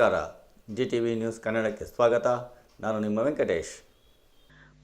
ನಮಸ್ಕಾರ. G T V news ಕನ್ನಡಕ್ಕೆ ಸ್ವಾಗತ. ನಾನು ನಿಮ್ಮ ವೆಂಕಟೇಶ್.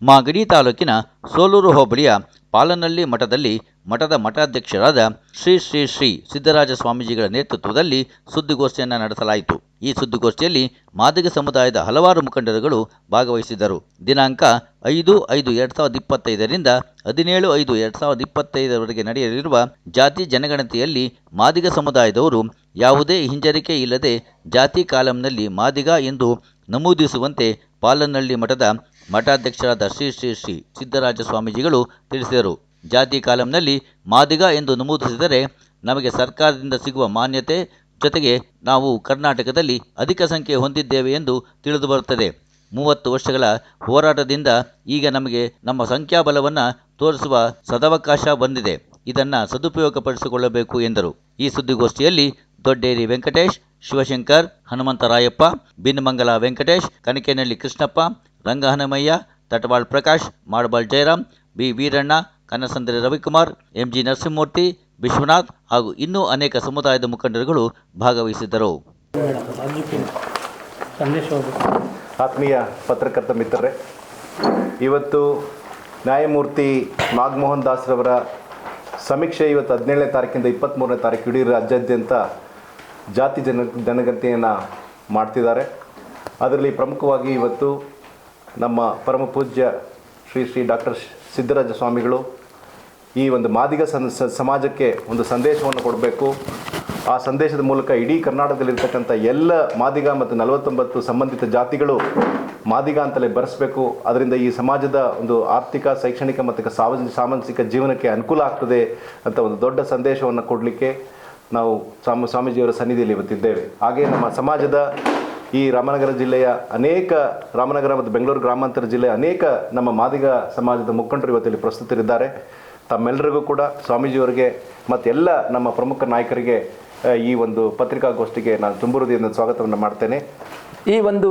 ಮಾಗಡಿ ತಾಲೂಕಿನ ಸೋಲೂರು ಹೋಬಳಿಯ ಪಾಲನಹಳ್ಳಿ ಮಠದಲ್ಲಿ ಮಠದ ಮಠಾಧ್ಯಕ್ಷರಾದ ಶ್ರೀ ಶ್ರೀ ಶ್ರೀ ಸಿದ್ದರಾಜ ಸ್ವಾಮೀಜಿಗಳ ನೇತೃತ್ವದಲ್ಲಿ ಸುದ್ದಿಗೋಷ್ಠಿಯನ್ನು ನಡೆಸಲಾಯಿತು. ಈ ಸುದ್ದಿಗೋಷ್ಠಿಯಲ್ಲಿ ಮಾದಿಗ ಸಮುದಾಯದ ಹಲವಾರು ಮುಖಂಡರುಗಳು ಭಾಗವಹಿಸಿದ್ದರು. ದಿನಾಂಕ ಐದು ಐದು ಎರಡು ಸಾವಿರದ ಇಪ್ಪತ್ತೈದರಿಂದ ಹದಿನೇಳು ಐದು ಎರಡು ಸಾವಿರದ ಇಪ್ಪತ್ತೈದರವರೆಗೆ ನಡೆಯಲಿರುವ ಜಾತಿ ಜನಗಣತಿಯಲ್ಲಿ ಮಾದಿಗ ಸಮುದಾಯದವರು ಯಾವುದೇ ಹಿಂಜರಿಕೆ ಇಲ್ಲದೆ ಜಾತಿ ಕಾಲಂನಲ್ಲಿ ಮಾದಿಗ ಎಂದು ನಮೂದಿಸುವಂತೆ ಪಾಲನಹಳ್ಳಿ ಮಠದ ಮಠಾಧ್ಯಕ್ಷರಾದ ಶ್ರೀ ಶ್ರೀ ಶ್ರೀ ಸಿದ್ದರಾಜ ಸ್ವಾಮೀಜಿಗಳು ತಿಳಿಸಿದರು. ಜಾತಿ ಕಾಲಂನಲ್ಲಿ ಮಾದಿಗ ಎಂದು ನಮೂದಿಸಿದರೆ ನಮಗೆ ಸರ್ಕಾರದಿಂದ ಸಿಗುವ ಮಾನ್ಯತೆ ಜೊತೆಗೆ ನಾವು ಕರ್ನಾಟಕದಲ್ಲಿ ಅಧಿಕ ಸಂಖ್ಯೆ ಹೊಂದಿದ್ದೇವೆ ಎಂದು ತಿಳಿದು ಬರುತ್ತದೆ. ಮೂವತ್ತು ವರ್ಷಗಳ ಹೋರಾಟದಿಂದ ಈಗ ನಮಗೆ ನಮ್ಮ ಸಂಖ್ಯಾಬಲವನ್ನು ತೋರಿಸುವ ಸದವಕಾಶ ಬಂದಿದೆ. ಇದನ್ನು ಸದುಪಯೋಗಪಡಿಸಿಕೊಳ್ಳಬೇಕು ಎಂದರು. ಈ ಸುದ್ದಿಗೋಷ್ಠಿಯಲ್ಲಿ Dodderi Venkatesh Shivashankar Hanumantharayappa Binmangala Venkatesh Kanakenahalli Krishnappa, Rangahanamaiah, Tataval Prakash Madabal Jayaram, B Veeranna Kannasandri Ravikumar, M G Narasimhamurthy, Vishwanath ಹಾಗೂ ಇನ್ನೂ ಅನೇಕ ಸಮುದಾಯದ ಮುಖಂಡರುಗಳು ಭಾಗವಹಿಸಿದ್ದರು. ಆತ್ಮೀಯ ಪತ್ರಕರ್ತ ಮಿತ್ರರೇ, ಇವತ್ತು ನ್ಯಾಯಮೂರ್ತಿ ನಾಗಮೋಹನ್ ದಾಸ್ರವರ ಸಮೀಕ್ಷೆ ಇವತ್ತು ಹದಿನೇಳನೇ ತಾರೀಕಿಂದ ಇಪ್ಪತ್ತ್ಮೂರನೇ ತಾರೀಕು, ಇಡೀ ರಾಜ್ಯಾದ್ಯಂತ ಜಾತಿ ಜನ ಜನಗಣತಿಯನ್ನು ಮಾಡ್ತಿದ್ದಾರೆ. ಅದರಲ್ಲಿ ಪ್ರಮುಖವಾಗಿ ಇವತ್ತು ನಮ್ಮ ಪರಮ ಪೂಜ್ಯ ಶ್ರೀ ಶ್ರೀ ಡಾಕ್ಟರ್ ಸಿದ್ದರಾಜ ಸ್ವಾಮಿಗಳು ಈ ಒಂದು ಮಾದಿಗ ಸಮಾಜಕ್ಕೆ ಒಂದು ಸಂದೇಶವನ್ನು ಕೊಡಬೇಕು. ಆ ಸಂದೇಶದ ಮೂಲಕ ಇಡೀ ಕರ್ನಾಟಕದಲ್ಲಿರ್ತಕ್ಕಂಥ ಎಲ್ಲ ಮಾದಿಗ ಮತ್ತು ನಲವತ್ತೊಂಬತ್ತು ಸಂಬಂಧಿತ ಜಾತಿಗಳು ಮಾದಿಗ ಅಂತಲೇ ಬರೆಸಬೇಕು. ಅದರಿಂದ ಈ ಸಮಾಜದ ಒಂದು ಆರ್ಥಿಕ, ಶೈಕ್ಷಣಿಕ ಮತ್ತು ಸಾಮಾಜಿಕ ಜೀವನಕ್ಕೆ ಅನುಕೂಲ ಆಗ್ತದೆ ಅಂತ ಒಂದು ದೊಡ್ಡ ಸಂದೇಶವನ್ನು ಕೊಡಲಿಕ್ಕೆ ನಾವು ಸ್ವಾಮಿ ಸ್ವಾಮೀಜಿಯವರ ಸನ್ನಿಧಿಯಲ್ಲಿ ಇವತ್ತಿದ್ದೇವೆ. ಹಾಗೆ ನಮ್ಮ ಸಮಾಜದ ಈ ರಾಮನಗರ ಜಿಲ್ಲೆಯ ಅನೇಕ ರಾಮನಗರ ಮತ್ತು ಬೆಂಗಳೂರು ಗ್ರಾಮಾಂತರ ಜಿಲ್ಲೆಯ ಅನೇಕ ನಮ್ಮ ಮಾದಿಗ ಸಮಾಜದ ಮುಖಂಡರು ಇವತ್ತಲ್ಲಿ ಪ್ರಸ್ತುತರಿದ್ದಾರೆ. ತಮ್ಮೆಲ್ಲರಿಗೂ ಕೂಡ ಸ್ವಾಮೀಜಿಯವರಿಗೆ ಮತ್ತೆಲ್ಲ ನಮ್ಮ ಪ್ರಮುಖ ನಾಯಕರಿಗೆ ಈ ಒಂದು ಪತ್ರಿಕಾಗೋಷ್ಠಿಗೆ ನಾನು ತುಂಬ ಹೃದಯದಿಂದ ಸ್ವಾಗತವನ್ನು ಮಾಡ್ತೇನೆ. ಈ ಒಂದು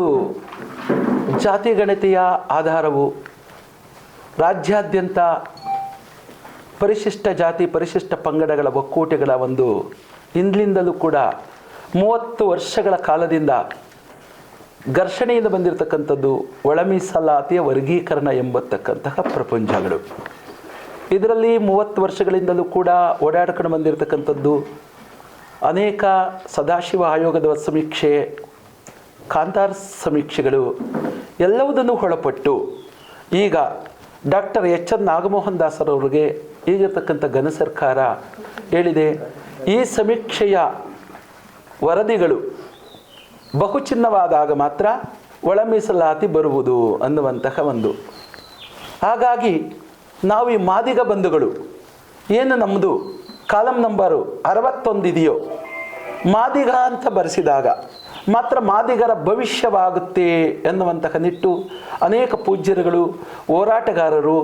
ಜಾತಿ ಗಣತಿಯ ಆಧಾರವು ರಾಜ್ಯಾದ್ಯಂತ ಪರಿಶಿಷ್ಟ ಜಾತಿ, ಪರಿಶಿಷ್ಟ ಪಂಗಡಗಳ ಒಕ್ಕೂಟಗಳ ಒಂದು ಹಿಂದಿನಿಂದಲೂ ಕೂಡ ಮೂವತ್ತು ವರ್ಷಗಳ ಕಾಲದಿಂದ ಘರ್ಷಣೆಯಿಂದ ಬಂದಿರತಕ್ಕಂಥದ್ದು ಒಳಮೀಸಲಾತಿಯ ವರ್ಗೀಕರಣ ಎಂಬತಕ್ಕಂತಹ ಪ್ರಪಂಚಗಳು. ಇದರಲ್ಲಿ ಮೂವತ್ತು ವರ್ಷಗಳಿಂದಲೂ ಕೂಡ ಓಡಾಡ್ಕೊಂಡು ಬಂದಿರತಕ್ಕಂಥದ್ದು ಅನೇಕ ಸದಾಶಿವ ಆಯೋಗದ ಸಮೀಕ್ಷೆ, ಕಾಂತಾರ ಸಮೀಕ್ಷೆಗಳು ಎಲ್ಲವುದನ್ನು ಒಳಪಟ್ಟು ಈಗ ಡಾಕ್ಟರ್ ಎಚ್ ಎನ್ ನಾಗಮೋಹನ್ ದಾಸರವ್ರಿಗೆ ಈಗಿರ್ತಕ್ಕಂಥ ಘನ ಸರ್ಕಾರ ಹೇಳಿದೆ, ಈ ಸಮೀಕ್ಷೆಯ ವರದಿಗಳು ಬಹುಚಿನ್ನವಾದಾಗ ಮಾತ್ರ ಒಳ ಮೀಸಲಾತಿ ಬರುವುದು ಅನ್ನುವಂತಹ ಒಂದು. ಹಾಗಾಗಿ ನಾವು ಈ ಮಾದಿಗ ಬಂಧುಗಳು, ಏನು ನಮ್ಮದು, ಕಾಲಂ ನಂಬರು ಅರವತ್ತೊಂದಿದೆಯೋ, ಮಾದಿಗ ಅಂತ ಬರೆಸಿದಾಗ ಮಾತ್ರ ಮಾದಿಗರ ಭವಿಷ್ಯವಾಗುತ್ತೆ ಎನ್ನುವಂತಹ ನಿಟ್ಟು ಅನೇಕ ಪೂಜ್ಯರುಗಳು, ಹೋರಾಟಗಾರರು,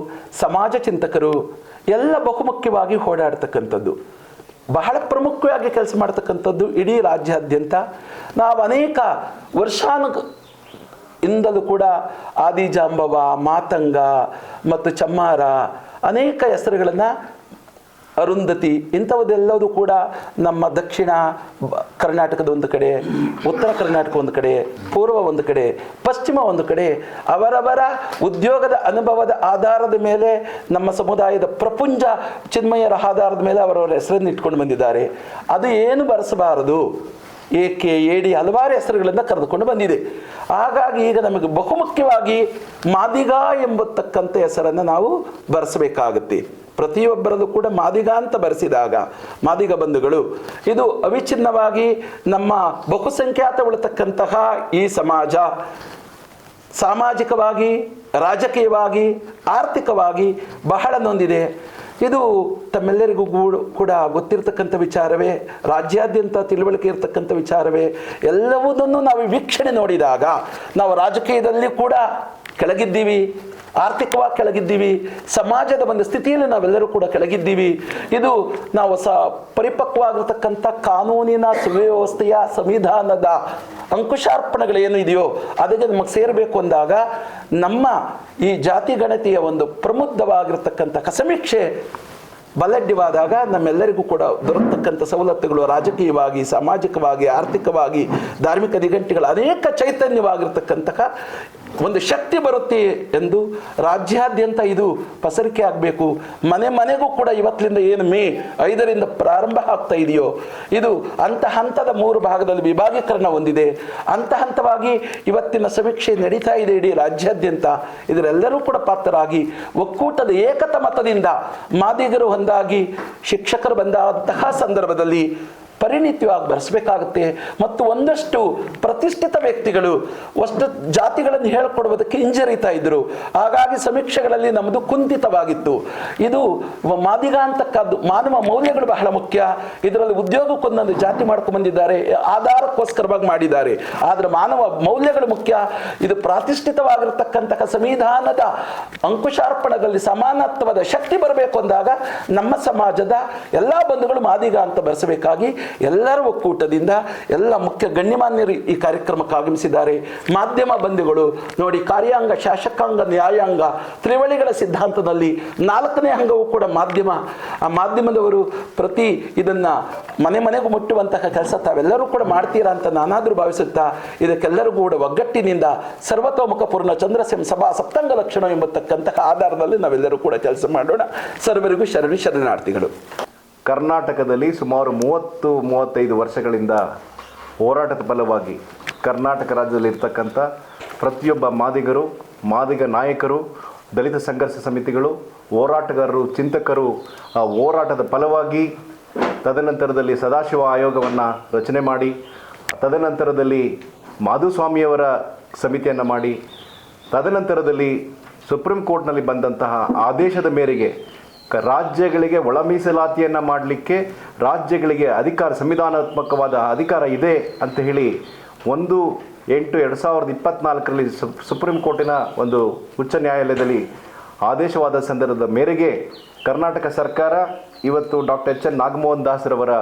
ಸಮಾಜ ಚಿಂತಕರು, ಎಲ್ಲ ಬಹುಮುಖ್ಯವಾಗಿ ಓಡಾಡ್ತಕ್ಕಂಥದ್ದು ಬಹಳ ಪ್ರಮುಖವಾಗಿ ಕೆಲಸ ಮಾಡ್ತಕ್ಕಂಥದ್ದು ಇಡೀ ರಾಜ್ಯಾದ್ಯಂತ. ನಾವು ಅನೇಕ ವರ್ಷಾನು ಇಂದಲೂ ಕೂಡ ಆದಿಜಾಂಬವ, ಮಾತಂಗ ಮತ್ತು ಚಮ್ಮಾರ ಅನೇಕ ಹೆಸರುಗಳನ್ನು ಅರುಂಧತಿ ಇಂಥವದೆಲ್ಲದು ಕೂಡ ನಮ್ಮ ದಕ್ಷಿಣ ಕರ್ನಾಟಕದ ಒಂದು ಕಡೆ, ಉತ್ತರ ಕರ್ನಾಟಕ ಒಂದು ಕಡೆ, ಪೂರ್ವ ಒಂದು ಕಡೆ, ಪಶ್ಚಿಮ ಒಂದು ಕಡೆ ಅವರವರ ಉದ್ಯೋಗದ ಅನುಭವದ ಆಧಾರದ ಮೇಲೆ ನಮ್ಮ ಸಮುದಾಯದ ಪ್ರಪುಂಜ ಚಿನ್ಮಯರ ಆಧಾರದ ಮೇಲೆ ಅವರವರ ಹೆಸರನ್ನು ಇಟ್ಕೊಂಡು ಬಂದಿದ್ದಾರೆ. ಅದು ಏನು ಬರೆಸಬಾರದು? ಏಕೆ ಡಿ ಹಲವಾರು ಹೆಸರುಗಳಿಂದ ಕರೆದುಕೊಂಡು ಬಂದಿದೆ. ಹಾಗಾಗಿ ಈಗ ನಮಗೆ ಬಹುಮುಖ್ಯವಾಗಿ ಮಾದಿಗ ಎಂಬತಕ್ಕಂಥ ಹೆಸರನ್ನು ನಾವು ಬರೆಸಬೇಕಾಗುತ್ತೆ. ಪ್ರತಿಯೊಬ್ಬರಲ್ಲೂ ಕೂಡ ಮಾದಿಗ ಅಂತ ಬರೆಸಿದಾಗ ಮಾದಿಗ ಬಂಧುಗಳು, ಇದು ಅವಿಚ್ಛಿನ್ನವಾಗಿ ನಮ್ಮ ಬಹುಸಂಖ್ಯಾತ ಉಳಿತಕ್ಕಂತಹ ಈ ಸಮಾಜ ಸಾಮಾಜಿಕವಾಗಿ, ರಾಜಕೀಯವಾಗಿ, ಆರ್ಥಿಕವಾಗಿ ಬಹಳ ನೊಂದಿದೆ. ಇದು ತಮ್ಮೆಲ್ಲರಿಗೂ ಕೂಡ ಗೊತ್ತಿರತಕ್ಕಂಥ ವಿಚಾರವೇ, ರಾಜ್ಯಾದ್ಯಂತ ತಿಳುವಳಿಕೆ ಇರತಕ್ಕಂಥ ವಿಚಾರವೇ ಎಲ್ಲವುದನ್ನು ನಾವು ವೀಕ್ಷಣೆ ನೋಡಿದಾಗ, ನಾವು ರಾಜಕೀಯದಲ್ಲಿ ಕೂಡ ಕೆಳಗಿದ್ದೀವಿ, ಆರ್ಥಿಕವಾಗಿ ಕೆಳಗಿದ್ದೀವಿ, ಸಮಾಜದ ಒಂದು ಸ್ಥಿತಿಯಲ್ಲಿ ನಾವೆಲ್ಲರೂ ಕೂಡ ಕೆಳಗಿದ್ದೀವಿ. ಇದು ನಾವು ಸ ಪರಿಪಕ್ವಾಗಿರ್ತಕ್ಕಂಥ ಕಾನೂನಿನ ಸುವ್ಯವಸ್ಥೆಯ ಸಂವಿಧಾನದ ಅಂಕುಶಾರ್ಪಣೆಗಳೇನು ಇದೆಯೋ, ಅದಕ್ಕೆ ನಮಗೆ ಸೇರಬೇಕು ಅಂದಾಗ ನಮ್ಮ ಈ ಜಾತಿ ಗಣತಿಯ ಒಂದು ಪ್ರಮುಖವಾಗಿರ್ತಕ್ಕಂಥ ಕಸಮೀಕ್ಷೆ ಬಲಡ್ಯವಾದಾಗ ನಮ್ಮೆಲ್ಲರಿಗೂ ಕೂಡ ದೊರಕತಕ್ಕಂಥ ಸವಲತ್ತುಗಳು ರಾಜಕೀಯವಾಗಿ, ಸಾಮಾಜಿಕವಾಗಿ, ಆರ್ಥಿಕವಾಗಿ, ಧಾರ್ಮಿಕ ನಿಘಂಟಿಗಳು ಅನೇಕ ಚೈತನ್ಯವಾಗಿರ್ತಕ್ಕಂತಹ ಒಂದು ಶಕ್ತಿ ಬರುತ್ತೆ ಎಂದು ರಾಜ್ಯಾದ್ಯಂತ ಇದು ಪಸರಿಕೆ ಆಗಬೇಕು. ಮನೆ ಮನೆಗೂ ಕೂಡ ಇವತ್ತಿನಿಂದ ಏನು ಮೇ ಐದರಿಂದ ಪ್ರಾರಂಭ ಆಗ್ತಾ ಇದೆಯೋ, ಇದು ಹಂತ ಹಂತದ ಮೂರು ಭಾಗದಲ್ಲಿ ವಿಭಾಗೀಕರಣ ಹೊಂದಿದೆ. ಹಂತ ಹಂತವಾಗಿ ಇವತ್ತಿನ ಸಮೀಕ್ಷೆ ನಡೀತಾ ಇದೆ ಇಡೀ ರಾಜ್ಯಾದ್ಯಂತ. ಇದರೆಲ್ಲರೂ ಕೂಡ ಪಾತ್ರರಾಗಿ ಒಕ್ಕೂಟದ ಏಕತ ಮತದಿಂದ ಮಾದಿಗರು ಒಂದಾಗಿ ಶಿಕ್ಷಕರು ಬಂದಂತಹ ಸಂದರ್ಭದಲ್ಲಿ ಪರಿಣಿತಿಯಾಗಿ ಬರೆಸಬೇಕಾಗುತ್ತೆ. ಮತ್ತು ಒಂದಷ್ಟು ಪ್ರತಿಷ್ಠಿತ ವ್ಯಕ್ತಿಗಳು ಅಷ್ಟು ಜಾತಿಗಳನ್ನು ಹೇಳಿಕೊಡುವುದಕ್ಕೆ ಹಿಂಜರಿತಾ ಇದ್ದರು. ಹಾಗಾಗಿ ಸಮೀಕ್ಷೆಗಳಲ್ಲಿ ನಮ್ಮದು ಕುಂಠಿತವಾಗಿತ್ತು. ಇದು ಮಾದಿಗ ಅಂತಕ್ಕದ್ದು ಮಾನವ ಮೌಲ್ಯಗಳು ಬಹಳ ಮುಖ್ಯ. ಇದರಲ್ಲಿ ಉದ್ಯೋಗಕ್ಕೊಂದೊಂದು ಜಾತಿ ಮಾಡ್ಕೊಂಡು ಬಂದಿದ್ದಾರೆ, ಆಧಾರಕ್ಕೋಸ್ಕರವಾಗಿ ಮಾಡಿದ್ದಾರೆ. ಆದರೆ ಮಾನವ ಮೌಲ್ಯಗಳು ಮುಖ್ಯ. ಇದು ಪ್ರಾತಿಷ್ಠಿತವಾಗಿರತಕ್ಕಂತಹ ಸಂವಿಧಾನದ ಅಂಕುಶಾರ್ಪಣದಲ್ಲಿ ಸಮಾನತ್ವದ ಶಕ್ತಿ ಬರಬೇಕು ಅಂದಾಗ ನಮ್ಮ ಸಮಾಜದ ಎಲ್ಲ ಬಂಧುಗಳು ಮಾದಿಗ ಅಂತ ಬರೆಸಬೇಕಾಗಿ ಎಲ್ಲರ ಒಕ್ಕೂಟದಿಂದ ಎಲ್ಲ ಮುಖ್ಯ ಗಣ್ಯಮಾನ್ಯರು ಈ ಕಾರ್ಯಕ್ರಮಕ್ಕೆ ಆಗಮಿಸಿದ್ದಾರೆ. ಮಾಧ್ಯಮ ಬಂಧುಗಳು, ನೋಡಿ ಕಾರ್ಯಾಂಗ, ಶಾಸಕಾಂಗ, ನ್ಯಾಯಾಂಗ, ತ್ರಿವಳಿಗಳ ಸಿದ್ಧಾಂತದಲ್ಲಿ ನಾಲ್ಕನೇ ಅಂಗವೂ ಕೂಡ ಮಾಧ್ಯಮ. ಆ ಮಾಧ್ಯಮದವರು ಪ್ರತಿ ಇದನ್ನ ಮನೆ ಮನೆಗೂ ಮುಟ್ಟುವಂತಹ ಕೆಲಸ ತಾವೆಲ್ಲರೂ ಕೂಡ ಮಾಡ್ತೀರಾ ಅಂತ ನಾನಾದರೂ ಭಾವಿಸುತ್ತಾ ಇದಕ್ಕೆಲ್ಲರೂ ಕೂಡ ಒಗ್ಗಟ್ಟಿನಿಂದ ಸರ್ವತೋಮುಖ ಪೂರ್ಣ ಚಂದ್ರಸೆಂ ಸಭಾ ಸಪ್ತಾಂಗ ಲಕ್ಷಣ ಎಂಬತಕ್ಕಂತಹ ಆಧಾರದಲ್ಲಿ ನಾವೆಲ್ಲರೂ ಕೂಡ ಕೆಲಸ ಮಾಡೋಣ. ಸರ್ವರಿಗೂ ಶರಣಿ ಶರಣಾರ್ಥಿಗಳು. ಕರ್ನಾಟಕದಲ್ಲಿ ಸುಮಾರು ಮೂವತ್ತು, ಮೂವತ್ತೈದು ವರ್ಷಗಳಿಂದ ಹೋರಾಟದ ಫಲವಾಗಿ ಕರ್ನಾಟಕ ರಾಜ್ಯದಲ್ಲಿ ಇರ್ತಕ್ಕಂಥ ಪ್ರತಿಯೊಬ್ಬ ಮಾದಿಗರು, ಮಾದಿಗ ನಾಯಕರು, ದಲಿತ ಸಂಘರ್ಷ ಸಮಿತಿಗಳು, ಹೋರಾಟಗಾರರು, ಚಿಂತಕರು ಆ ಹೋರಾಟದ ಫಲವಾಗಿ ತದನಂತರದಲ್ಲಿ ಸದಾಶಿವ ಆಯೋಗವನ್ನು ರಚನೆ ಮಾಡಿ, ತದನಂತರದಲ್ಲಿ ಮಾಧುಸ್ವಾಮಿಯವರ ಸಮಿತಿಯನ್ನು ಮಾಡಿ, ತದನಂತರದಲ್ಲಿ ಸುಪ್ರೀಂ ಕೋರ್ಟ್ನಲ್ಲಿ ಬಂದಂತಹ ಆದೇಶದ ಮೇರೆಗೆ ರಾಜ್ಯಗಳಿಗೆ ಒಳ ಮೀಸಲಾತಿಯನ್ನು ಮಾಡಲಿಕ್ಕೆ ರಾಜ್ಯಗಳಿಗೆ ಅಧಿಕಾರ, ಸಂವಿಧಾನಾತ್ಮಕವಾದ ಅಧಿಕಾರ ಇದೆ ಅಂತ ಹೇಳಿ ಒಂದು ಎಂಟು ಎರಡು ಸಾವಿರದ ಇಪ್ಪತ್ನಾಲ್ಕರಲ್ಲಿ ಸುಪ್ರೀಂ ಕೋರ್ಟಿನ ಒಂದು ಉಚ್ಚ ನ್ಯಾಯಾಲಯದಲ್ಲಿ ಆದೇಶವಾದ ಸಂದರ್ಭದ ಮೇರೆಗೆ ಕರ್ನಾಟಕ ಸರ್ಕಾರ ಇವತ್ತು ಡಾಕ್ಟರ್ ಎಚ್ ಎನ್ ನಾಗಮೋಹನ್ ದಾಸ್ರವರ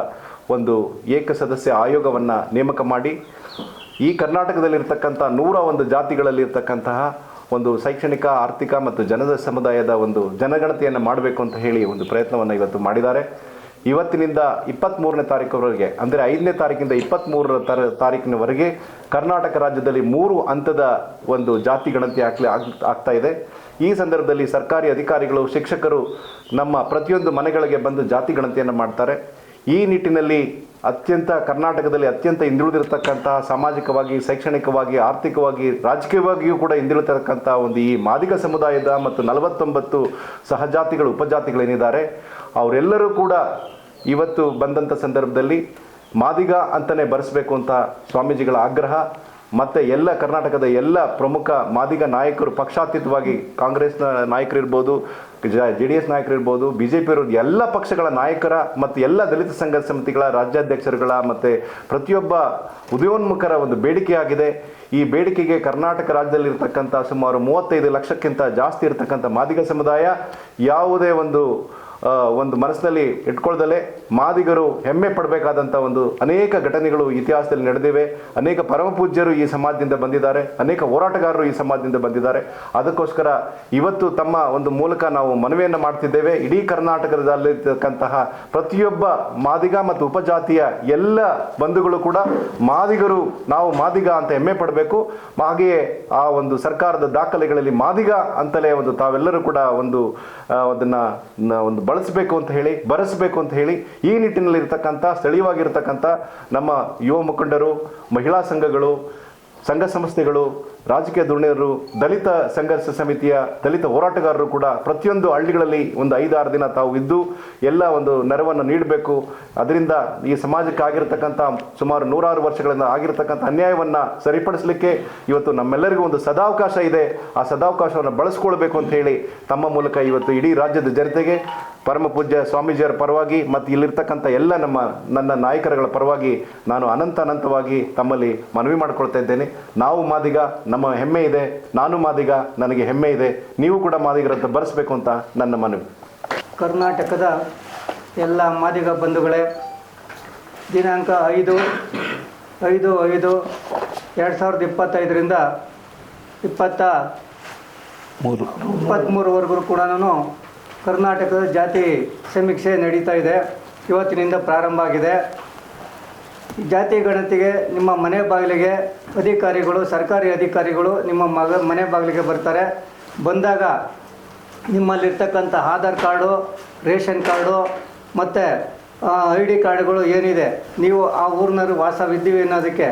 ಒಂದು ಏಕಸದಸ್ಯ ಆಯೋಗವನ್ನು ನೇಮಕ ಮಾಡಿ ಈ ಕರ್ನಾಟಕದಲ್ಲಿರ್ತಕ್ಕಂಥ ನೂರ ಒಂದು ಜಾತಿಗಳಲ್ಲಿರ್ತಕ್ಕಂತಹ ಒಂದು ಶೈಕ್ಷಣಿಕ, ಆರ್ಥಿಕ ಮತ್ತು ಜನದ ಸಮುದಾಯದ ಒಂದು ಜನಗಣತಿಯನ್ನು ಮಾಡಬೇಕು ಅಂತ ಹೇಳಿ ಒಂದು ಪ್ರಯತ್ನವನ್ನು ಇವತ್ತು ಮಾಡಿದ್ದಾರೆ. ಇವತ್ತಿನಿಂದ ಇಪ್ಪತ್ತ್ಮೂರನೇ ತಾರೀಕುವರೆಗೆ, ಅಂದರೆ ಐದನೇ ತಾರೀಕಿಂದ ಇಪ್ಪತ್ತ್ಮೂರರ ತರ ತಾರೀಕಿನವರೆಗೆ ಕರ್ನಾಟಕ ರಾಜ್ಯದಲ್ಲಿ ಮೂರು ಹಂತದ ಒಂದು ಜಾತಿ ಗಣತಿ ಆಗ್ಲಿ ಆಗ್, ಆಗ್ತಾ ಇದೆ. ಈ ಸಂದರ್ಭದಲ್ಲಿ ಸರ್ಕಾರಿ ಅಧಿಕಾರಿಗಳು, ಶಿಕ್ಷಕರು ನಮ್ಮ ಪ್ರತಿಯೊಂದು ಮನೆಗಳಿಗೆ ಬಂದು ಜಾತಿ ಗಣತಿಯನ್ನು ಮಾಡ್ತಾರೆ. ಈ ನಿಟ್ಟಿನಲ್ಲಿ ಅತ್ಯಂತ ಕರ್ನಾಟಕದಲ್ಲಿ ಅತ್ಯಂತ ಹಿಂದುಳಿದಿರತಕ್ಕಂತಹ ಸಾಮಾಜಿಕವಾಗಿ, ಶೈಕ್ಷಣಿಕವಾಗಿ, ಆರ್ಥಿಕವಾಗಿ, ರಾಜಕೀಯವಾಗಿಯೂ ಕೂಡ ಹಿಂದುಳಿದಿರತಕ್ಕಂಥ ಒಂದು ಈ ಮಾದಿಗ ಸಮುದಾಯದ ಮತ್ತು ನಲವತ್ತೊಂಬತ್ತು ಸಹಜಾತಿಗಳು, ಉಪಜಾತಿಗಳೇನಿದ್ದಾರೆ, ಅವರೆಲ್ಲರೂ ಕೂಡ ಇವತ್ತು ಬಂದಂಥ ಸಂದರ್ಭದಲ್ಲಿ ಮಾದಿಗ ಅಂತಲೇ ಬರೆಸಬೇಕು ಅಂತ ಸ್ವಾಮೀಜಿಗಳ ಆಗ್ರಹ. ಮತ್ತು ಎಲ್ಲ ಕರ್ನಾಟಕದ ಎಲ್ಲ ಪ್ರಮುಖ ಮಾದಿಗ ನಾಯಕರು ಪಕ್ಷಾತೀತವಾಗಿ ಕಾಂಗ್ರೆಸ್ನ ನಾಯಕರಿರ್ಬೋದು ಜೆ ಡಿ ಎಸ್ ನಾಯಕರಿರ್ಬೋದು ಬಿ ಜೆ ಪಿ ಇರೋದು ಎಲ್ಲ ಪಕ್ಷಗಳ ನಾಯಕರ ಮತ್ತು ಎಲ್ಲ ದಲಿತ ಸಂಘ ಸಮಿತಿಗಳ ರಾಜ್ಯಾಧ್ಯಕ್ಷರುಗಳ ಮತ್ತು ಪ್ರತಿಯೊಬ್ಬ ಉದಯೋನ್ಮುಖರ ಒಂದು ಬೇಡಿಕೆಯಾಗಿದೆ. ಈ ಬೇಡಿಕೆಗೆ ಕರ್ನಾಟಕ ರಾಜ್ಯದಲ್ಲಿರ್ತಕ್ಕಂಥ ಸುಮಾರು ಮೂವತ್ತೈದು ಲಕ್ಷಕ್ಕಿಂತ ಜಾಸ್ತಿ ಇರತಕ್ಕಂಥ ಮಾದಿಗ ಸಮುದಾಯ ಯಾವುದೇ ಒಂದು ಒಂದು ಮನಸ್ಸಿನಲ್ಲಿ ಇಟ್ಕೊಳ್ದಲೇ ಮಾದಿಗರು ಹೆಮ್ಮೆ ಪಡಬೇಕಾದಂಥ ಒಂದು ಅನೇಕ ಘಟನೆಗಳು ಇತಿಹಾಸದಲ್ಲಿ ನಡೆದಿವೆ. ಅನೇಕ ಪರಮಪೂಜ್ಯರು ಈ ಸಮಾಜದಿಂದ ಬಂದಿದ್ದಾರೆ. ಅನೇಕ ಹೋರಾಟಗಾರರು ಈ ಸಮಾಜದಿಂದ ಬಂದಿದ್ದಾರೆ. ಅದಕ್ಕೋಸ್ಕರ ಇವತ್ತು ತಮ್ಮ ಒಂದು ಮೂಲಕ ನಾವು ಮನವಿಯನ್ನು ಮಾಡ್ತಿದ್ದೇವೆ. ಇಡೀ ಕರ್ನಾಟಕದಲ್ಲಿರ್ತಕ್ಕಂತಹ ಪ್ರತಿಯೊಬ್ಬ ಮಾದಿಗ ಮತ್ತು ಉಪಜಾತಿಯ ಎಲ್ಲ ಬಂಧುಗಳು ಕೂಡ ಮಾದಿಗರು ನಾವು ಮಾದಿಗ ಅಂತ ಹೆಮ್ಮೆ ಪಡಬೇಕು. ಹಾಗೆಯೇ ಆ ಒಂದು ಸರ್ಕಾರದ ದಾಖಲೆಗಳಲ್ಲಿ ಮಾದಿಗ ಅಂತಲೇ ಒಂದು ತಾವೆಲ್ಲರೂ ಕೂಡ ಒಂದು ಅದನ್ನು ಒಂದು ಬಳಸಬೇಕು ಅಂತ ಹೇಳಿ, ಬರೆಸಬೇಕು ಅಂತ ಹೇಳಿ ಈ ನಿಟ್ಟಿನಲ್ಲಿ ಇರ್ತಕ್ಕಂಥ ಸ್ಥಳೀಯವಾಗಿರ್ತಕ್ಕಂಥ ನಮ್ಮ ಯುವ ಮುಖಂಡರು, ಮಹಿಳಾ ಸಂಘಗಳು, ಸಂಘ ಸಂಸ್ಥೆಗಳು ರಾಜಕೀಯ ಧುರೀಣರು ದಲಿತ ಸಂಘರ್ಷ ಸಮಿತಿಯ ದಲಿತ ಹೋರಾಟಗಾರರು ಕೂಡ ಪ್ರತಿಯೊಂದು ಹಳ್ಳಿಗಳಲ್ಲಿ ಒಂದು ಐದಾರು ದಿನ ತಾವು ಇದ್ದು ಎಲ್ಲ ಒಂದು ನೆರವನ್ನು ನೀಡಬೇಕು. ಅದರಿಂದ ಈ ಸಮಾಜಕ್ಕೆ ಆಗಿರತಕ್ಕಂಥ ಸುಮಾರು ನೂರಾರು ವರ್ಷಗಳಿಂದ ಆಗಿರತಕ್ಕಂಥ ಅನ್ಯಾಯವನ್ನು ಸರಿಪಡಿಸಲಿಕ್ಕೆ ಇವತ್ತು ನಮ್ಮೆಲ್ಲರಿಗೂ ಒಂದು ಸದಾವಕಾಶ ಇದೆ. ಆ ಸದಾವಕಾಶವನ್ನು ಬಳಸ್ಕೊಳ್ಬೇಕು ಅಂತ ಹೇಳಿ ತಮ್ಮ ಮೂಲಕ ಇವತ್ತು ಇಡೀ ರಾಜ್ಯದ ಜನತೆಗೆ ಪರಮ ಪೂಜ್ಯ ಸ್ವಾಮೀಜಿಯವರ ಪರವಾಗಿ ಮತ್ತು ಇಲ್ಲಿರ್ತಕ್ಕಂಥ ಎಲ್ಲ ನಮ್ಮ, ನನ್ನ ನಾಯಕರುಗಳ ಪರವಾಗಿ ನಾನು ಅನಂತ ಅನಂತವಾಗಿ ತಮ್ಮಲ್ಲಿ ಮನವಿ ಮಾಡ್ಕೊಳ್ತಾ ಇದ್ದೇನೆ. ನಾವು ಮಾದಿಗ ನಮ್ಮ ಹೆಮ್ಮೆ ಇದೆ ನಾನು ಮಾದಿಗ ನನಗೆ ಹೆಮ್ಮೆ ಇದೆ ನೀವು ಕೂಡ ಮಾದಿಗರಂತ ಬರೆಸ್ಬೇಕು ಅಂತ ನನ್ನ ಮನವಿ. ಕರ್ನಾಟಕದ ಎಲ್ಲ ಮಾದಿಗ ಬಂಧುಗಳೇ ದಿನಾಂಕ ಐದು ಐದು ಐದು ಎರಡು ಸಾವಿರದ ಇಪ್ಪತ್ತೈದರಿಂದ ಇಪ್ಪತ್ತ ಮೂರು. ಇಪ್ಪತ್ತ್ಮೂರವರೆಗೂ ಕೂಡ ಕರ್ನಾಟಕದ ಜಾತಿ ಸಮೀಕ್ಷೆ ನಡೀತಾ ಇದೆ. ಇವತ್ತಿನಿಂದ ಪ್ರಾರಂಭ ಆಗಿದೆ. ಜಾತಿ ಗಣತಿಗೆ ನಿಮ್ಮ ಮನೆ ಬಾಗಿಲಿಗೆ ಅಧಿಕಾರಿಗಳು, ಸರ್ಕಾರಿ ಅಧಿಕಾರಿಗಳು ನಿಮ್ಮ ಮಗ, ಮನೆ ಬಾಗಿಲಿಗೆ ಬರ್ತಾರೆ. ಬಂದಾಗ ನಿಮ್ಮಲ್ಲಿರ್ತಕ್ಕಂಥ ಆಧಾರ್ ಕಾರ್ಡು, ರೇಷನ್ ಕಾರ್ಡು ಮತ್ತು ಐ ಡಿ ಕಾರ್ಡ್ಗಳು ಏನಿದೆ, ನೀವು ಆ ಊರಿನಲ್ಲಿ ವಾಸವಿದ್ದೀವಿ ಅನ್ನೋದಕ್ಕೆ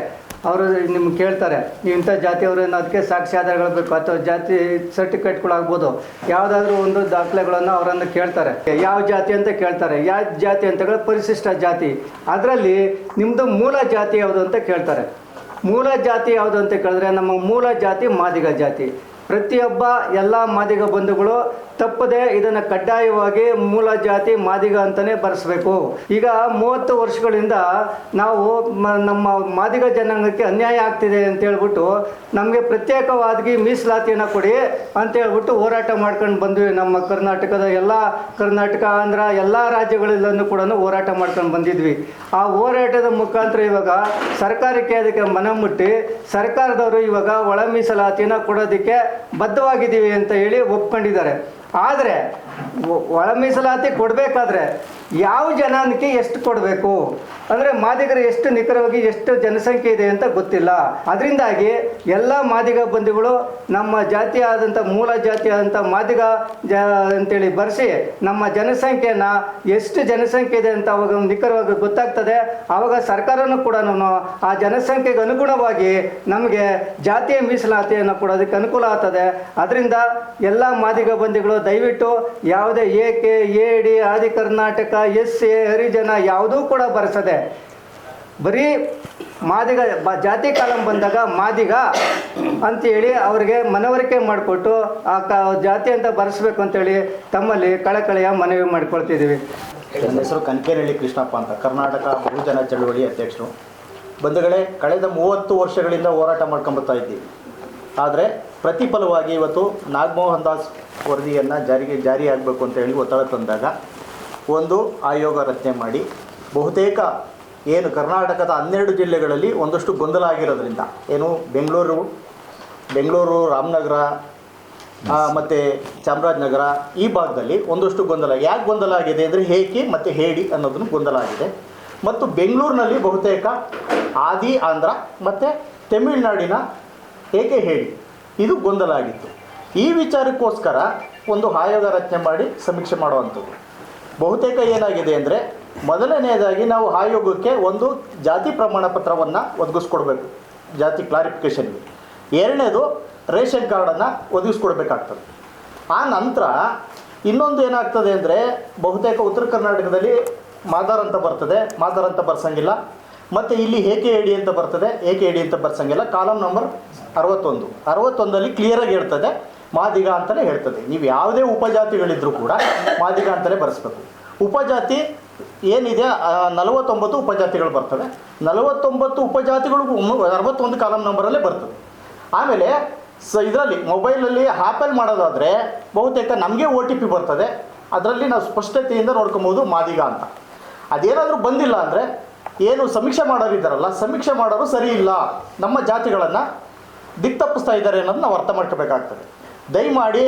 ಅವರು ನಿಮ್ಗೆ ಕೇಳ್ತಾರೆ, ನೀವು ಇಂಥ ಜಾತಿಯವರು ಅನ್ನೋದಕ್ಕೆ ಸಾಕ್ಷಿ ಆಧಾರಗಳು ಬೇಕು, ಅಥವಾ ಜಾತಿ ಸರ್ಟಿಫಿಕೇಟ್ಗಳಾಗ್ಬೋದು ಯಾವುದಾದ್ರೂ ಒಂದು ದಾಖಲೆಗಳನ್ನು ಅವರನ್ನು ಕೇಳ್ತಾರೆ. ಯಾವ ಜಾತಿ ಅಂತ ಕೇಳ್ತಾರೆ. ಯಾವ ಜಾತಿ ಅಂತ ಹೇಳಿದ್ರೆ ಪರಿಶಿಷ್ಟ ಜಾತಿ. ಅದರಲ್ಲಿ ನಿಮ್ಮದು ಮೂಲ ಜಾತಿ ಯಾವುದು ಅಂತ ಕೇಳ್ತಾರೆ. ಮೂಲ ಜಾತಿ ಯಾವುದು ಅಂತ ಕೇಳಿದ್ರೆ ನಮ್ಮ ಮೂಲ ಜಾತಿ ಮಾದಿಗ ಜಾತಿ. ಪ್ರತಿಯೊಬ್ಬ ಎಲ್ಲ ಮಾದಿಗ ಬಂಧುಗಳು ತಪ್ಪದೆ ಇದನ್ನು ಕಡ್ಡಾಯವಾಗಿ ಮೂಲ ಜಾತಿ ಮಾದಿಗ ಅಂತಲೇ ಬರೆಸಬೇಕು. ಈಗ ಮೂವತ್ತು ವರ್ಷಗಳಿಂದ ನಾವು ನಮ್ಮ ಮಾದಿಗ ಜನಾಂಗಕ್ಕೆ ಅನ್ಯಾಯ ಆಗ್ತಿದೆ ಅಂತ ಹೇಳ್ಬಿಟ್ಟು ನಮಗೆ ಪ್ರತ್ಯೇಕವಾಗಿ ಮೀಸಲಾತಿಯನ್ನು ಕೊಡಿ ಅಂತ ಹೇಳ್ಬಿಟ್ಟು ಹೋರಾಟ ಮಾಡ್ಕೊಂಡು ಬಂದ್ವಿ. ನಮ್ಮ ಕರ್ನಾಟಕದ ಎಲ್ಲ ಕರ್ನಾಟಕ, ಆಂಧ್ರ ಎಲ್ಲ ರಾಜ್ಯಗಳಲ್ಲೂ ಕೂಡ ಹೋರಾಟ ಮಾಡ್ಕೊಂಡು ಬಂದಿದ್ವಿ. ಆ ಹೋರಾಟದ ಮುಖಾಂತರ ಇವಾಗ ಸರ್ಕಾರಕ್ಕೆ ಅದಕ್ಕೆ ಮನ ಮುಟ್ಟಿ ಸರ್ಕಾರದವರು ಇವಾಗ ಒಳ ಮೀಸಲಾತಿಯನ್ನು ಕೊಡೋದಕ್ಕೆ ಬದ್ಧವಾಗಿದ್ದೀವಿ ಅಂತ ಹೇಳಿ ಒಪ್ಕೊಂಡಿದ್ದಾರೆ. ಆದರೆ ಒಳ ಮೀಸಲಾತಿ ಕೊಡಬೇಕಾದ್ರೆ ಯಾವ ಜನಾಂಗಕ್ಕೆ ಎಷ್ಟು ಕೊಡಬೇಕು? ಅಂದರೆ ಮಾದಿಗರು ಎಷ್ಟು ನಿಖರವಾಗಿ ಎಷ್ಟು ಜನಸಂಖ್ಯೆ ಇದೆ ಅಂತ ಗೊತ್ತಿಲ್ಲ. ಅದರಿಂದಾಗಿ ಎಲ್ಲ ಮಾದಿಗ ಬಂಧುಗಳು ನಮ್ಮ ಜಾತಿ ಮೂಲ ಜಾತಿ ಮಾದಿಗ ಜ ಅಂತೇಳಿ ಬರೆಸಿ ನಮ್ಮ ಜನಸಂಖ್ಯೆನ ಎಷ್ಟು ಜನಸಂಖ್ಯೆ ಇದೆ ಅಂತ ಅವಾಗ ನಿಖರವಾಗಿ ಗೊತ್ತಾಗ್ತದೆ. ಆವಾಗ ಸರ್ಕಾರನೂ ಕೂಡ ಆ ಜನಸಂಖ್ಯೆಗೆ ಅನುಗುಣವಾಗಿ ನಮಗೆ ಜಾತಿಯ ಮೀಸಲಾತಿಯನ್ನು ಕೊಡೋದಕ್ಕೆ ಅನುಕೂಲ ಆಗ್ತದೆ. ಅದರಿಂದ ಎಲ್ಲ ಮಾದಿಗ ಬಂಧುಗಳು ದಯವಿಟ್ಟು ಯಾವುದೇ A K A D, Adi Karnataka S A ಹರಿಜನ ಯಾವುದೂ ಕೂಡ ಬರೆಸದೆ ಬರೀ ಮಾದಿಗ ಜಾತಿ ಕಾಲಂ ಬಂದಾಗ ಮಾದಿಗ ಅಂತೇಳಿ ಅವರಿಗೆ ಮನವರಿಕೆ ಮಾಡಿಕೊಟ್ಟು ಆ ಕ ಜಾತಿ ಅಂತ ಬರೆಸ್ಬೇಕು ಅಂತೇಳಿ ತಮ್ಮಲ್ಲಿ ಕಳಕಳಿಯ ಮನವಿ ಮಾಡ್ಕೊಳ್ತಿದ್ದೀವಿ. ನನ್ನ ಹೆಸರು ಕನಕೇನಹಳ್ಳಿ ಕೃಷ್ಣಪ್ಪ ಅಂತ. ಕರ್ನಾಟಕ ಬಹುಜನ ಚಳುವಳಿ ಅಧ್ಯಕ್ಷರು. ಬಂಧುಗಳೇ, ಕಳೆದ ಮೂವತ್ತು ವರ್ಷಗಳಿಂದ ಹೋರಾಟ ಮಾಡ್ಕೊಂಬರ್ತಾ ಇದ್ದೀವಿ. ಆದರೆ ಪ್ರತಿಫಲವಾಗಿ ಇವತ್ತು ನಾಗಮೋಹನ್ ದಾಸ್ ವರದಿಯನ್ನು ಜಾರಿಗೆ ಜಾರಿ ಆಗಬೇಕು ಅಂತ ಹೇಳಿ ಒತ್ತಡ ತಂದಾಗ ಒಂದು ಆಯೋಗ ರಚನೆ ಮಾಡಿ ಬಹುತೇಕ ಏನು ಕರ್ನಾಟಕದ ಹನ್ನೆರಡು ಜಿಲ್ಲೆಗಳಲ್ಲಿ ಒಂದಷ್ಟು ಗೊಂದಲ ಆಗಿರೋದ್ರಿಂದ ಏನು ಬೆಂಗಳೂರು ಬೆಂಗಳೂರು ರಾಮನಗರ ಮತ್ತು ಚಾಮರಾಜನಗರ ಈ ಭಾಗದಲ್ಲಿ ಒಂದಷ್ಟು ಗೊಂದಲ. ಯಾಕೆ ಗೊಂದಲ ಆಗಿದೆ ಅಂದರೆ ಹೇಗೆ ಮತ್ತು ಹೇಡಿ ಅನ್ನೋದನ್ನು ಗೊಂದಲ ಆಗಿದೆ. ಮತ್ತು ಬೆಂಗಳೂರಿನಲ್ಲಿ ಬಹುತೇಕ ಆದಿ ಆಂಧ್ರ ಮತ್ತು ತಮಿಳುನಾಡಿನ ಏಕೆ ಹೇಳಿ ಇದು ಗೊಂದಲ ಆಗಿತ್ತು. ಈ ವಿಚಾರಕ್ಕೋಸ್ಕರ ಒಂದು ಆಯೋಗ ರಚನೆ ಮಾಡಿ ಸಮೀಕ್ಷೆ ಮಾಡುವಂಥದ್ದು. ಬಹುತೇಕ ಏನಾಗಿದೆ ಅಂದರೆ ಮೊದಲನೆಯದಾಗಿ ನಾವು ಆಯೋಗಕ್ಕೆ ಒಂದು ಜಾತಿ ಪ್ರಮಾಣ ಪತ್ರವನ್ನು ಒದಗಿಸ್ಕೊಡ್ಬೇಕು, ಜಾತಿ ಕ್ಲಾರಿಫಿಕೇಷನ್ಗೆ ಎರಡನೇದು ರೇಷನ್ ಕಾರ್ಡನ್ನು ಒದಗಿಸ್ಕೊಡ್ಬೇಕಾಗ್ತದೆ. ಆ ನಂತರ ಇನ್ನೊಂದು ಏನಾಗ್ತದೆ ಅಂದರೆ ಬಹುತೇಕ ಉತ್ತರ ಕರ್ನಾಟಕದಲ್ಲಿ ಮಾದಾರ್ ಅಂತ ಬರ್ತದೆ, ಮಾದಾರ್ ಅಂತ ಬರ್ಸಂಗಿಲ್ಲ. ಮತ್ತು ಇಲ್ಲಿ ಏಕೆ ಎಡಿ ಅಂತ ಬರ್ತದೆ, ಏಕೆ ಎಡಿ ಅಂತ ಬರ್ಸಂಗಿಲ್ಲ. ಕಾಲಮ್ ನಂಬರ್ ಅರವತ್ತೊಂದು. ಅರವತ್ತೊಂದಲ್ಲಿ ಕ್ಲಿಯರಾಗಿ ಹೇಳ್ತದೆ. ಮಾದಿಗ ಅಂತಲೇ ಹೇಳ್ತದೆ. ನೀವು ಯಾವುದೇ ಉಪಜಾತಿಗಳಿದ್ರೂ ಕೂಡ ಮಾದಿಗ ಅಂತಲೇ ಬರೆಸ್ಬೇಕು. ಉಪಜಾತಿ ಏನಿದೆ? ನಲವತ್ತೊಂಬತ್ತು ಉಪಜಾತಿಗಳು ಬರ್ತವೆ. ನಲವತ್ತೊಂಬತ್ತು ಉಪಜಾತಿಗಳು ಅರವತ್ತೊಂದು ಕಾಲಮ್ ನಂಬರಲ್ಲೇ ಬರ್ತದೆ. ಆಮೇಲೆ ಸ, ಇದರಲ್ಲಿ, ಮೊಬೈಲಲ್ಲಿ ಆ್ಯಪಲ್ಲಿ ಮಾಡೋದಾದರೆ ಬಹುತೇಕ ನಮಗೆ ಓ ಟಿ ಪಿ ಬರ್ತದೆ. ಅದರಲ್ಲಿ ನಾವು ಸ್ಪಷ್ಟತೆಯಿಂದ ನೋಡ್ಕೊಬೋದು ಮಾದಿಗ ಅಂತ. ಅದೇನಾದರೂ ಬಂದಿಲ್ಲ ಅಂದರೆ ಏನು ಸಮೀಕ್ಷೆ ಮಾಡೋರು ಇದ್ದಾರಲ್ಲ, ಸಮೀಕ್ಷೆ ಮಾಡೋರು ಸರಿ ಇಲ್ಲ. ನಮ್ಮ ಜಾತಿಗಳನ್ನು ದಿಕ್ತಪ್ಪಿಸ್ತಾ ಇದ್ದಾರೆ ಅನ್ನೋದು ನಾವು ಅರ್ಥ ಮಾಡ್ಕೋಬೇಕಾಗ್ತದೆ. ದಯಮಾಡಿ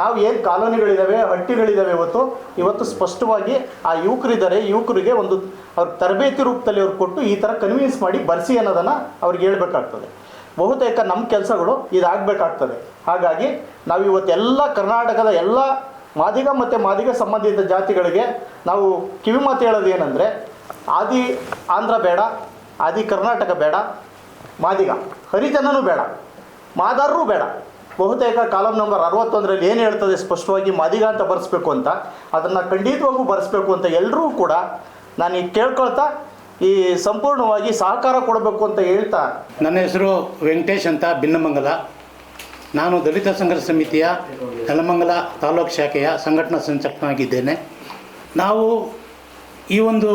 ನಾವು ಏನು ಕಾಲೋನಿಗಳಿದ್ದಾವೆ ಹಟ್ಟಿಗಳಿದ್ದಾವೆ ಇವತ್ತು ಇವತ್ತು ಸ್ಪಷ್ಟವಾಗಿ ಆ ಯುವಕರಿದ್ದಾರೆ. ಯುವಕರಿಗೆ ಒಂದು ಅವ್ರ ತರಬೇತಿ ರೂಪದಲ್ಲಿ ಅವ್ರು ಕೊಟ್ಟು ಈ ಥರ ಕನ್ವಿನ್ಸ್ ಮಾಡಿ ಬರೆಸಿ ಅನ್ನೋದನ್ನು ಅವ್ರಿಗೆ ಹೇಳಬೇಕಾಗ್ತದೆ. ಬಹುತೇಕ ನಮ್ಮ ಕೆಲಸಗಳು ಇದಾಗಬೇಕಾಗ್ತದೆ. ಹಾಗಾಗಿ ನಾವು ಇವತ್ತೆಲ್ಲ ಕರ್ನಾಟಕದ ಎಲ್ಲ ಮಾದಿಗ ಮತ್ತು ಮಾದಿಗ ಸಂಬಂಧಿತ ಜಾತಿಗಳಿಗೆ ನಾವು ಕಿವಿಮಾತು ಹೇಳೋದು ಏನಂದರೆ, ಆದಿ ಆಂಧ್ರ ಬೇಡ, ಆದಿ ಕರ್ನಾಟಕ ಬೇಡ, ಮಾದಿಗ. ಹರಿಜನನೂ ಬೇಡ, ಮಾದಾರರೂ ಬೇಡ. ಬಹುತೇಕ ಕಾಲಂ ನಂಬರ್ ಅರವತ್ತೊಂದರಲ್ಲಿ ಏನು ಹೇಳ್ತದೆ ಸ್ಪಷ್ಟವಾಗಿ ಮದಿಗ ಅಂತ ಬರೆಸ್ಬೇಕು ಅಂತ, ಅದನ್ನು ಖಂಡಿತವಾಗೂ ಬರೆಸ್ಬೇಕು ಅಂತ ಎಲ್ಲರೂ ಕೂಡ ನಾನು ಈಗ ಕೇಳ್ಕೊಳ್ತಾ, ಈ ಸಂಪೂರ್ಣವಾಗಿ ಸಹಕಾರ ಕೊಡಬೇಕು ಅಂತ ಹೇಳ್ತಾ. ನನ್ನ ಹೆಸರು ವೆಂಕಟೇಶ್ ಅಂತ ಭಿನ್ನಮಂಗಲ ನಾನು ದಲಿತ ಸಂಘರ್ಷ ಸಮಿತಿಯ ನೆಲಮಂಗಲ ತಾಲೂಕು ಶಾಖೆಯ ಸಂಘಟನಾ ಸಂಚಾಲಕನಾಗಿದ್ದೇನೆ ನಾವು ಈ ಒಂದು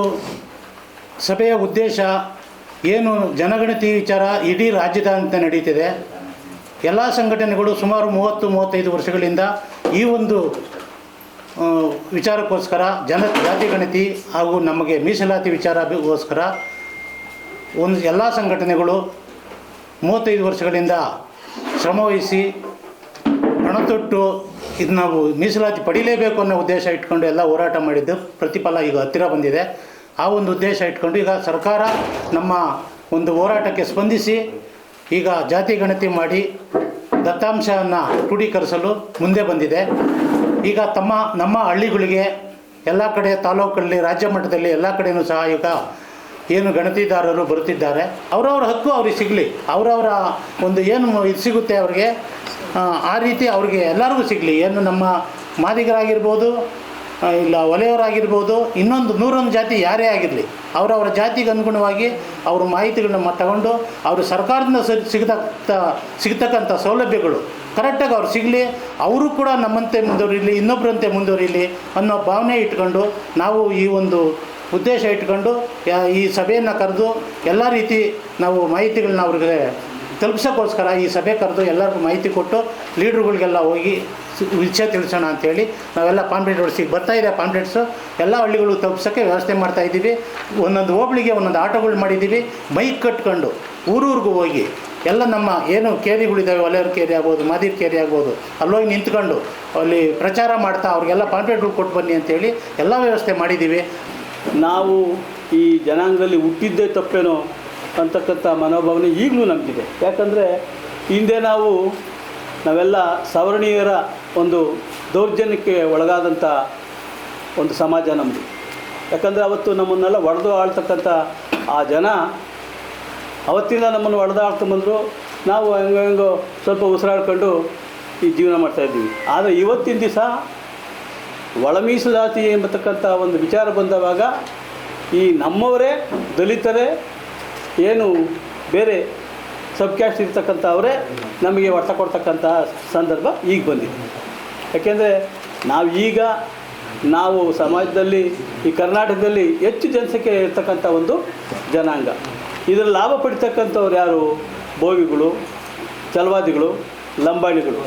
ಸಭೆಯ ಉದ್ದೇಶ ಏನು ಜನಗಣತಿ ವಿಚಾರ ಇಡೀ ರಾಜ್ಯದಾದ್ಯಂತ ನಡೀತಿದೆ. ಎಲ್ಲ ಸಂಘಟನೆಗಳು ಸುಮಾರು ಮೂವತ್ತು, ಮೂವತ್ತೈದು ವರ್ಷಗಳಿಂದ ಈ ಒಂದು ವಿಚಾರಕ್ಕೋಸ್ಕರ ಜನ, ಜಾತಿ ಗಣತಿ ಹಾಗೂ ನಮಗೆ ಮೀಸಲಾತಿ ವಿಚಾರಗೋಸ್ಕರ ಒಂದು ಎಲ್ಲ ಸಂಘಟನೆಗಳು ಮೂವತ್ತೈದು ವರ್ಷಗಳಿಂದ ಶ್ರಮವಹಿಸಿ ಹಣತೊಟ್ಟು ಇದು ನಾವು ಮೀಸಲಾತಿ ಪಡೀಲೇಬೇಕು ಅನ್ನೋ ಉದ್ದೇಶ ಇಟ್ಕೊಂಡು ಎಲ್ಲ ಹೋರಾಟ ಮಾಡಿದ್ದು. ಪ್ರತಿಫಲ ಈಗ ಹತ್ತಿರ ಬಂದಿದೆ. ಆ ಒಂದು ಉದ್ದೇಶ ಇಟ್ಕೊಂಡು ಈಗ ಸರ್ಕಾರ ನಮ್ಮ ಒಂದು ಹೋರಾಟಕ್ಕೆ ಸ್ಪಂದಿಸಿ ಈಗ ಜಾತಿ ಗಣತಿ ಮಾಡಿ ದತ್ತಾಂಶವನ್ನು ಕ್ರೂಢೀಕರಿಸಲು ಮುಂದೆ ಬಂದಿದೆ. ಈಗ ತಮ್ಮ ನಮ್ಮ ಹಳ್ಳಿಗಳಿಗೆ ಎಲ್ಲ ಕಡೆ ತಾಲೂಕಲ್ಲಿ ರಾಜ್ಯ ಮಟ್ಟದಲ್ಲಿ ಎಲ್ಲ ಕಡೆಯೂ ಸಹ ಈಗ ಏನು ಗಣತಿದಾರರು ಬರುತ್ತಿದ್ದಾರೆ. ಅವರವ್ರ ಹಕ್ಕು ಅವ್ರಿಗೆ ಸಿಗಲಿ. ಅವರವರ ಒಂದು ಏನು ಇದು ಸಿಗುತ್ತೆ ಅವ್ರಿಗೆ ಆ, ರೀತಿ ಅವ್ರಿಗೆ ಎಲ್ಲರಿಗೂ ಸಿಗಲಿ. ಏನು ನಮ್ಮ ಮಾದಿಗರಾಗಿರ್ಬೋದು ಇಲ್ಲ, ಒಲೆಯವರಾಗಿರ್ಬೋದು, ಇನ್ನೊಂದು ನೂರೊಂದು ಜಾತಿ ಯಾರೇ ಆಗಿರಲಿ, ಅವರವರ ಜಾತಿಗೆ ಅನುಗುಣವಾಗಿ ಅವರು ಮಾಹಿತಿಗಳನ್ನ ತಗೊಂಡು ಅವರು ಸರ್ಕಾರದಿಂದ ಸಿಗತಕ್ಕ ಸಿಗ್ತಕ್ಕಂಥ ಸೌಲಭ್ಯಗಳು ಕರೆಕ್ಟಾಗಿ ಅವ್ರು ಸಿಗಲಿ, ಅವರು ಕೂಡ ನಮ್ಮಂತೆ ಮುಂದುವರಿಲಿ ಇನ್ನೊಬ್ಬರಂತೆ ಮುಂದುವರಿಲಿ ಅನ್ನೋ ಭಾವನೆ ಇಟ್ಕೊಂಡು ನಾವು ಈ ಒಂದು ಉದ್ದೇಶ ಇಟ್ಕೊಂಡು ಈ ಸಭೆಯನ್ನು ಕರೆದು ಎಲ್ಲ ರೀತಿ ನಾವು ಮಾಹಿತಿಗಳನ್ನ ಅವ್ರಿಗೆ ತಲುಪಿಸೋಕ್ಕೋಸ್ಕರ ಈ ಸಭೆ ಕರೆದು ಎಲ್ಲರಿಗೂ ಮಾಹಿತಿ ಕೊಟ್ಟು, ಲೀಡ್ರುಗಳಿಗೆಲ್ಲ ಹೋಗಿ ವಿಷಯ ತಿಳಿಸೋಣ ಅಂಥೇಳಿ ನಾವೆಲ್ಲ ಪಾಂಪ್ಲೆಟ್ ಹೊಡಿಸಿ ಬರ್ತಾ ಇದೆ ಪಾಂಪ್ಲೆಟ್ಸು. ಎಲ್ಲ ಹಳ್ಳಿಗಳು ತಪ್ಪಿಸೋಕ್ಕೆ ವ್ಯವಸ್ಥೆ ಮಾಡ್ತಾ ಇದ್ದೀವಿ. ಒಂದೊಂದು ಹೋಬಳಿಗೆ ಒಂದೊಂದು ಆಟೋಗಳು ಮಾಡಿದ್ದೀವಿ. ಮೈಕ್ ಕಟ್ಕೊಂಡು ಊರೂರಿಗೂ ಹೋಗಿ ಎಲ್ಲ ನಮ್ಮ ಏನು ಕೇರಿಗಳಿದ್ದಾವೆ ಒಲೆಯವ್ರ ಕೇರಿ ಆಗ್ಬೋದು, ಮಾದಿರ್ ಕೇರಿ ಆಗ್ಬೋದು, ಅಲ್ಲೋಗಿ ನಿಂತ್ಕೊಂಡು ಅಲ್ಲಿ ಪ್ರಚಾರ ಮಾಡ್ತಾ ಅವ್ರಿಗೆಲ್ಲ ಪಾಂಪ್ಲೆಟ್ಗಳು ಕೊಟ್ಟು ಬನ್ನಿ ಅಂತೇಳಿ ಎಲ್ಲ ವ್ಯವಸ್ಥೆ ಮಾಡಿದ್ದೀವಿ. ನಾವು ಈ ಜನಾಂಗದಲ್ಲಿ ಹುಟ್ಟಿದ್ದೇ ತಪ್ಪೇನೋ ಅಂತಕ್ಕಂಥ ಮನೋಭಾವನೆ ಈಗಲೂ ನಮಗಿದೆ. ಯಾಕಂದರೆ ಹಿಂದೆ ನಾವು ನಾವೆಲ್ಲ ಸವರ್ಣೀಯರ ಒಂದು ದೌರ್ಜನ್ಯಕ್ಕೆ ಒಳಗಾದಂಥ ಒಂದು ಸಮಾಜ ನಮ್ಮದು ಯಾಕಂದರೆ ಅವತ್ತು ನಮ್ಮನ್ನೆಲ್ಲ ಒಡೆದು ಆಳ್ತಕ್ಕಂಥ ಆ ಜನ ಅವತ್ತಿಂದ ನಮ್ಮನ್ನು ಒಡೆದಾಡ್ಕೊಂಬಂದರು ನಾವು ಹೆಂಗೋ ಹೆಂಗೋ ಸ್ವಲ್ಪ ಉಸಿರಾಡ್ಕೊಂಡು ಈ ಜೀವನ ಮಾಡ್ತಾಯಿದ್ದೀವಿ ಆದರೆ ಇವತ್ತಿನ ದಿವಸ ಒಳ ಮೀಸಲಾತಿ ಎಂಬತಕ್ಕಂಥ ಒಂದು ವಿಚಾರ ಬಂದವಾಗ ಈ ನಮ್ಮವರೇ, ದಲಿತರೇ, ಏನು ಬೇರೆ ಸಬ್ ಕ್ಯಾಸ್ಟ್ ಇರ್ತಕ್ಕಂಥವರೇ ನಮಗೆ ಹೊಡೆತ ಕೊಡ್ತಕ್ಕಂಥ ಸಂದರ್ಭ ಈಗ ಬಂದಿದೆ. ಯಾಕೆಂದರೆ ನಾವು ಈಗ ನಾವು ಸಮಾಜದಲ್ಲಿ ಈ ಕರ್ನಾಟಕದಲ್ಲಿ ಹೆಚ್ಚು ಜನಸಂಖ್ಯೆ ಇರ್ತಕ್ಕಂಥ ಒಂದು ಜನಾಂಗ. ಇದರ ಲಾಭ ಪಡಿತಕ್ಕಂಥವ್ರು ಯಾರು? ಬೋವಿಗಳು ಚಲವಾದಿಗಳು ಲಂಬಾಣಿಗಳು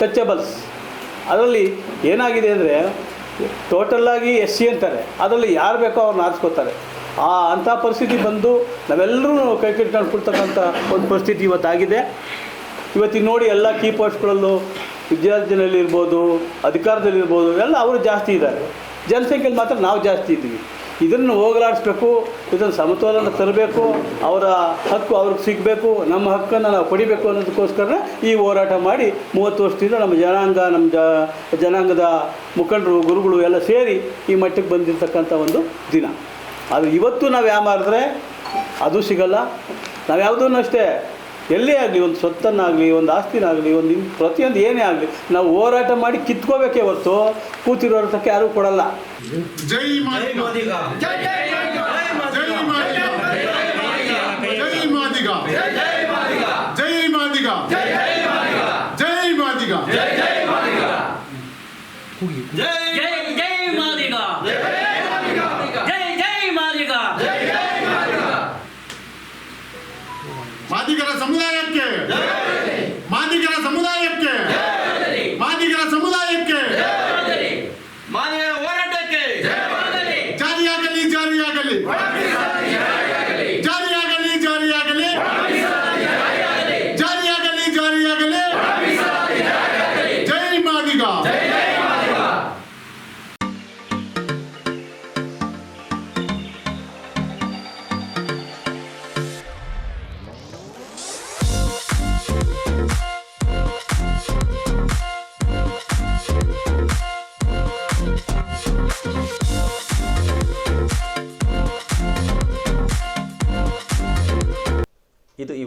ಟಚಬಲ್ಸ್ ಅದರಲ್ಲಿ ಏನಾಗಿದೆ ಅಂದರೆ ಟೋಟಲ್ಲಾಗಿ ಎಸ್ ಸಿ ಅಂತಾರೆ. ಅದರಲ್ಲಿ ಯಾರು ಬೇಕೋ ಅವ್ರನ್ನ ಆರಿಸ್ಕೋತಾರೆ. ಆ ಅಂಥ ಪರಿಸ್ಥಿತಿ ಬಂದು ನಾವೆಲ್ಲರೂ ಕೈ ಕಟ್ಕೊಂಡು ಕೊಡ್ತಕ್ಕಂಥ ಒಂದು ಪರಿಸ್ಥಿತಿ ಇವತ್ತಾಗಿದೆ. ಇವತ್ತಿನ ನೋಡಿ ಎಲ್ಲ ಕೀ ಪೋಸ್ಟ್ಗಳಲ್ಲೂ ವಿದ್ಯಾರ್ಥಿನಲ್ಲಿ ಇರ್ಬೋದು ಅಧಿಕಾರದಲ್ಲಿರ್ಬೋದು ಎಲ್ಲ ಅವರು ಜಾಸ್ತಿ ಇದ್ದಾರೆ. ಜನಸಂಖ್ಯೆಯಲ್ಲಿ ಮಾತ್ರ ನಾವು ಜಾಸ್ತಿ ಇದ್ದೀವಿ. ಇದನ್ನು ಹೋಗಲಾಡಿಸ್ಬೇಕು, ಇದನ್ನು ಸಮತೋಲನ ತರಬೇಕು, ಅವರ ಹಕ್ಕು ಅವ್ರಿಗೆ ಸಿಗಬೇಕು, ನಮ್ಮ ಹಕ್ಕನ್ನು ನಾವು ಪಡಿಬೇಕು ಅನ್ನೋದಕ್ಕೋಸ್ಕರ ಈ ಹೋರಾಟ ಮಾಡಿ ಮೂವತ್ತು ವರ್ಷದಿಂದ ನಮ್ಮ ಜನಾಂಗ, ನಮ್ಮ ಜನಾಂಗದ ಮುಖಂಡರು, ಗುರುಗಳು ಎಲ್ಲ ಸೇರಿ ಈ ಮಟ್ಟಕ್ಕೆ ಬಂದಿರತಕ್ಕಂಥ ಒಂದು ದಿನ. ಅದು ಇವತ್ತು ನಾವು ಯಾಮಾರಿದ್ರೆ ಅದು ಸಿಗಲ್ಲ ನಾವು ಯಾವುದನ್ನು ಅಷ್ಟೇ ಎಲ್ಲೇ ಆಗಲಿ ಒಂದು ಸ್ವತ್ತನ್ನಾಗಲಿ ಒಂದು ಆಸ್ತಿನಾಗಲಿ ಒಂದು ಇನ್- ಪ್ರತಿಯೊಂದು ಏನೇ ಆಗಲಿ ನಾವು ಹೋರಾಟ ಮಾಡಿ ಕಿತ್ಕೋಬೇಕೇ ಹೊರತು ಕೂತಿರೋರ್ತಕ್ಕೆ ಯಾರೂ ಕೊಡಲ್ಲ ಜೈ ಮಾದಿಗ ಜೈ ಮಾದಿಗ ಜೈ ಮಾದಿಗ ಜೈ ಮಾದಿಗ ಜೈ ಮಾದಿಗ ಜೈ ಮಾದಿಗ ಜೈ ಜೈ ಮಾದಿಗ ಜೈ ಮಾದಿಗರ ಸಮುದಾಯಕ್ಕೆ